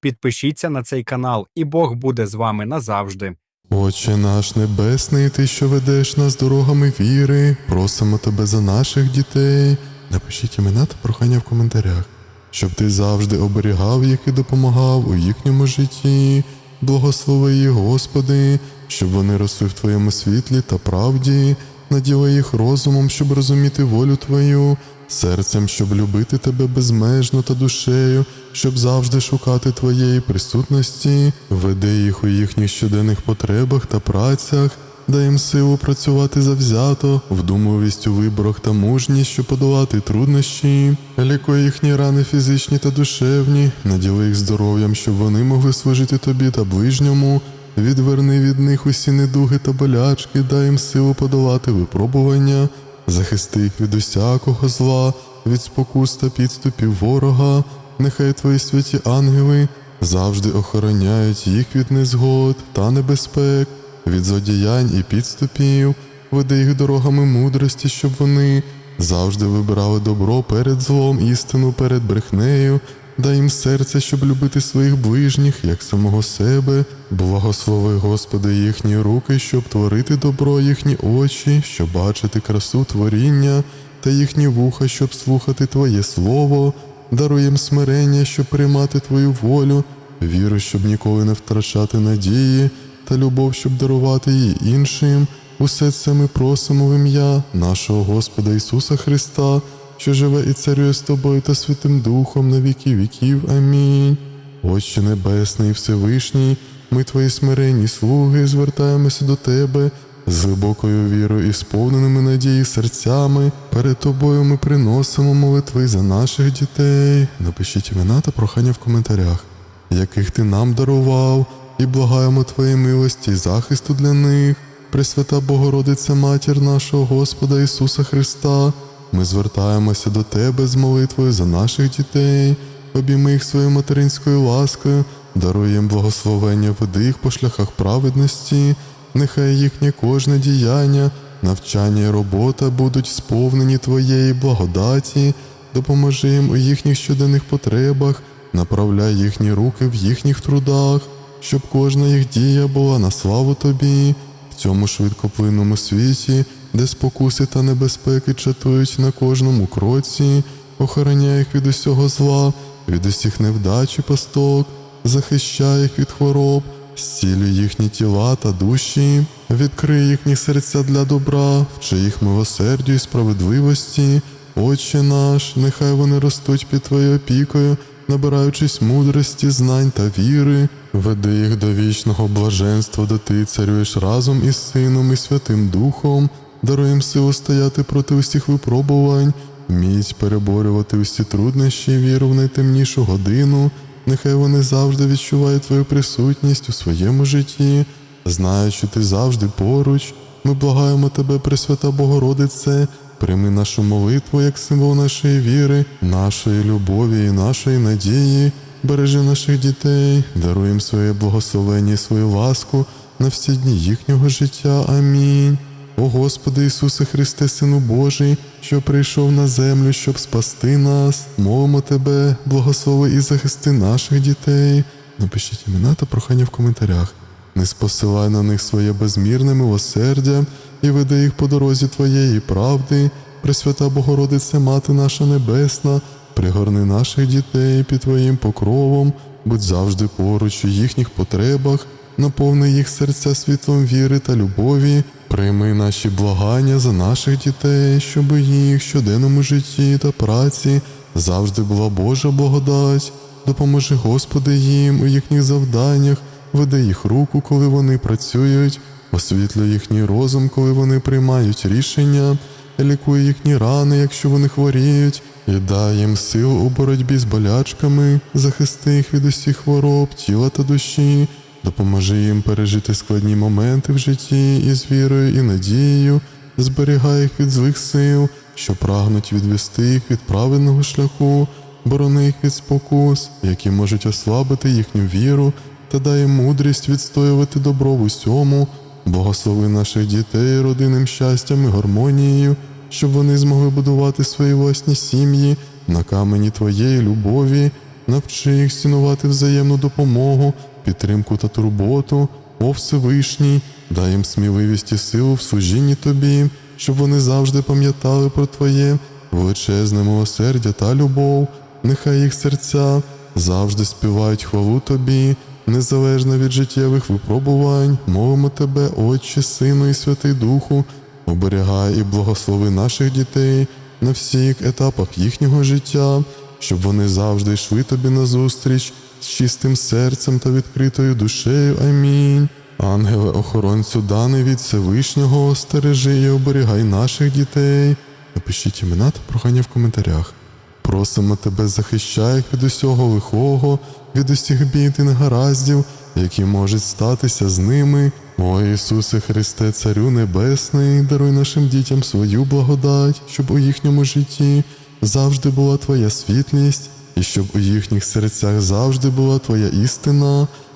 підпишіться на цей канал, і Бог буде з вами назавжди. Отче наш небесний, ти, що ведеш нас дорогами віри, просимо тебе за наших дітей. Напишіть імена та прохання в коментарях, щоб ти завжди оберігав їх і допомагав у їхньому житті. Благослови їх, Господи, щоб вони росли в Твоєму світлі та правді, наділи їх розумом, щоб розуміти волю Твою, серцем, щоб любити Тебе безмежно та душею, щоб завжди шукати Твоєї присутності, веди їх у їхніх щоденних потребах та працях, дай їм силу працювати завзято, вдумливість у виборах та мужність, щоб подолати труднощі, лікуй їхні рани фізичні та душевні, наділи їх здоров'ям, щоб вони могли служити тобі та ближньому. Відверни від них усі недуги та болячки, дай їм силу подолати випробування, захисти їх від усякого зла, від спокус та підступів ворога, нехай твої святі ангели завжди охороняють їх від незгод та небезпек, від злодіянь і підступів, веди їх дорогами мудрості, щоб вони завжди вибирали добро перед злом, істину перед брехнею. Дай їм серце, щоб любити своїх ближніх, як самого себе. Благослови, Господи, їхні руки, щоб творити добро, їхні очі, щоб бачити красу творіння, та їхні вуха, щоб слухати Твоє Слово. Даруй їм смирення, щоб приймати Твою волю, віру, щоб ніколи не втрачати надії, та любов, щоб дарувати її іншим. Усе це ми просимо в ім'я нашого Господа Ісуса Христа що живе і царює з тобою та Святим Духом на віки віків. Амінь. Отче Небесний Всевишній, ми твої смиренні слуги, звертаємося до Тебе з глибокою вірою і сповненими надії серцями. Перед тобою ми приносимо молитви за наших дітей. Напишіть імена та прохання в коментарях, яких ти нам дарував, і благаємо Твоєї милості і захисту для них. Пресвята Богородиця, Матір нашого Господа Ісуса Христа. Ми звертаємося до Тебе з молитвою за наших дітей, обійми їх своєю материнською ласкою, даруй благословення, веди їх по шляхах праведності, нехай їхнє кожне діяння, навчання і робота будуть сповнені Твоєї благодаті, допоможи їм у їхніх щоденних потребах, направляй їхні руки в їхніх трудах, щоб кожна їх дія була на славу Тобі. В цьому швидкоплинному світі, де спокуси та небезпеки чатують на кожному кроці, охороняй їх від усього зла, від усіх невдач і пасток, захищай їх від хвороб, зцілюй їхні тіла та душі, відкрий їхні серця для добра, вчи їх милосердю і справедливості. Отче наш, нехай вони ростуть під Твоєю опікою, набираючись мудрості, знань та віри, веди їх до вічного блаженства, де ти царюєш разом із Сином і Святим Духом, даруй їм силу стояти проти усіх випробувань, міць переборювати усі труднощі і віру в найтемнішу годину. Нехай вони завжди відчувають твою присутність у своєму житті, знають, що ти завжди поруч. Ми благаємо тебе, Пресвята Богородице, прийми нашу молитву як символ нашої віри, нашої любові і нашої надії. Бережи наших дітей, даруй своє благословення і свою ласку на всі дні їхнього життя. Амінь. О Господи Ісусе Христе, Сину Божий, що прийшов на землю, щоб спасти нас, молимо Тебе, благослови і захисти наших дітей. Напишіть імена та прохання в коментарях. Не спосилай на них своє безмірне милосердя і веди їх по дорозі Твоєї правди, Пресвята Богородице, Мати наша Небесна, пригорни наших дітей під Твоїм покровом, будь завжди поруч у їхніх потребах, наповни їх серця світлом віри та любові, прийми наші благання за наших дітей, щоб їх щоденному житті та праці завжди була Божа благодать. Допоможи, Господи, їм у їхніх завданнях, веди їх руку, коли вони працюють, освітлюй їхній розум, коли вони приймають рішення, лікуй їхні рани, якщо вони хворіють, і дай їм сил у боротьбі з болячками, захисти їх від усіх хвороб, тіла та душі, допоможи їм пережити складні моменти в житті із вірою і надією, зберігай їх від злих сил, що прагнуть відвести їх від правильного шляху, борони їх від спокус, які можуть ослабити їхню віру, та дай їм мудрість відстоювати добро в усьому, благослови наших дітей родинним щастям і гармонією, щоб вони змогли будувати свої власні сім'ї на камені Твоєї любові, навчи їх цінувати взаємну допомогу, підтримку та турботу. О Всевишній, дай їм сміливість і силу в служінні тобі, щоб вони завжди пам'ятали про Твоє величезне милосердя та любов. Нехай їх серця завжди співають хвалу Тобі, незалежно від життєвих випробувань, мовимо Тебе, Отче, Сину і Святий Духу, оберігай і благослови наших дітей на всіх етапах їхнього життя, щоб вони завжди йшли тобі назустріч з чистим серцем та відкритою душею. Амінь. Ангеле, охоронцю даний від Всевишнього, стережи і оберігай наших дітей. Напишіть імена та прохання в коментарях. Просимо тебе, захищай їх від усього лихого, від усіх бід і негараздів, які можуть статися з ними. О Ісусе Христе, Царю Небесний, даруй нашим дітям свою благодать, щоб у їхньому житті завжди була Твоя світлість, і щоб у їхніх серцях завжди була Твоя істина.